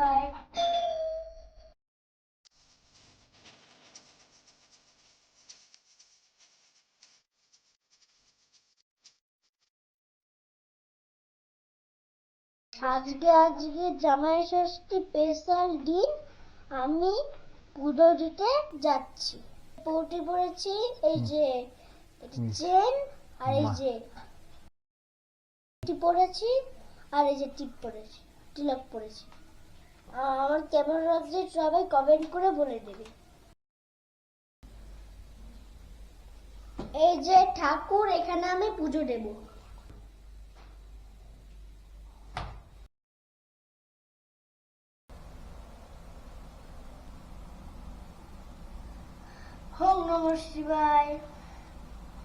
By আজকে আজকে জামাই ষষ্ঠী স্পেশাল দিন। আমি পুজো দিতে যাচ্ছি। পৌটি পড়েছি এই যে চেন আর এই যে পড়েছি আর এই যে টিপ পড়েছি তিলক আহ, আমার কেমন লাগছে সবাই কমেন্ট করে বলে দেবে। এই যে ঠাকুর, এখানে আমি পুজো দেবো। ওম নম শিবায়।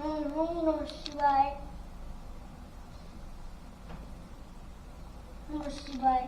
ওম ওম নম শিবায়। নম শিবায়।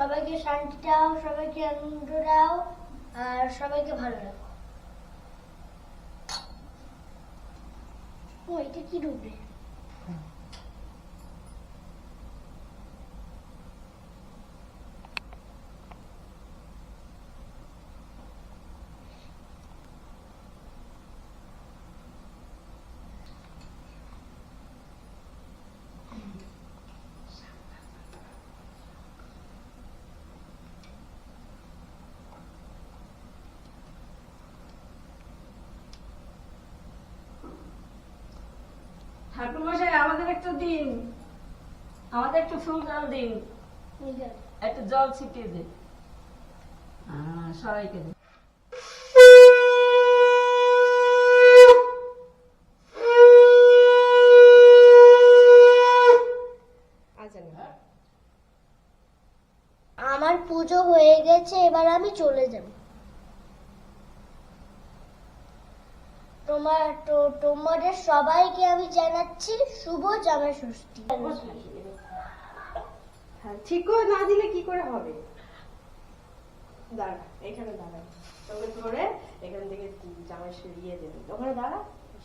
সবাইকে শান্তি দাও সবাইকে আনন্দ দাও আর সবাইকে ভালো রাখো। ও এটা কি ডুববে ঠাকুর মশাই আমাদের একটু দিন। আমাদের একটু ফুল জল দিন। একটু জল ছিটিয়ে দে। হ্যাঁ, সবাইকে দে। আমার পুজো হয়ে গেছে এবার আমি চলে যাব। তোমার তো তোমাদের সবাইকে আমি জানাচ্ছি শুভ জামাই ষষ্ঠী হ্যাঁ ঠিক করে না দিলে কি করে হবে? দাঁড়া এখানে দাঁড়া। তোকে ধরে এখান থেকে জামাই সরিয়ে দেবে। ওখানে দাঁড়া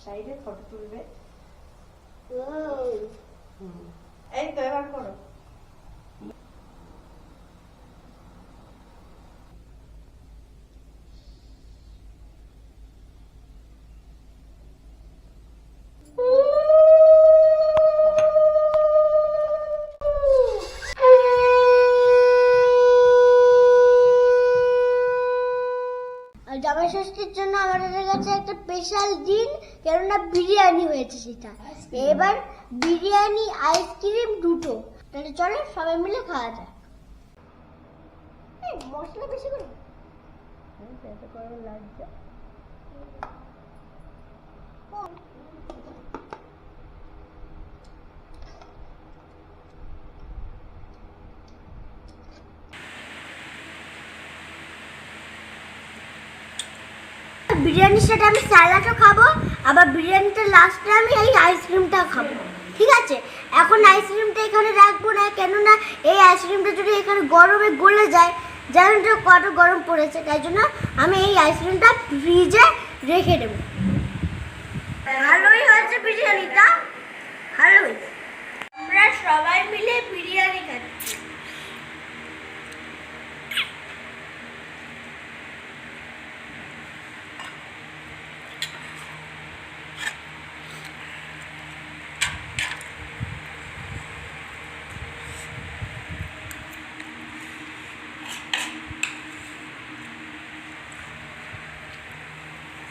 সাইডে ফটো তুলবে। এই তো এবার করো। জামাই ষষ্ঠীর জন্য আমাদের কাছে একটা স্পেশাল দিন কেননা বিরিয়ানি হয়েছে সেটা। এবার বিরিয়ানি আইসক্রিম দুটো। তাহলে চলো সবাই মিলে খাওয়া যায় মশলা বেশি করে। বিরিয়ানির সাথে আমি স্যালাডও খাব, আবার বিরিয়ানিটা লাস্টে আমি এই আইসক্রিমটা খাব, ঠিক আছে? এখন আইসক্রিমটা এখানে রাখব না, কেননা এই আইসক্রিমটা যদি এখানে গরমে গলে যায় জানেন তো কত গরম পড়েছে, তাই জন্য আমি এই আইসক্রিমটা ফ্রিজে রেখে দেবো। ভালোই হয়েছে বিরিয়ানিটা।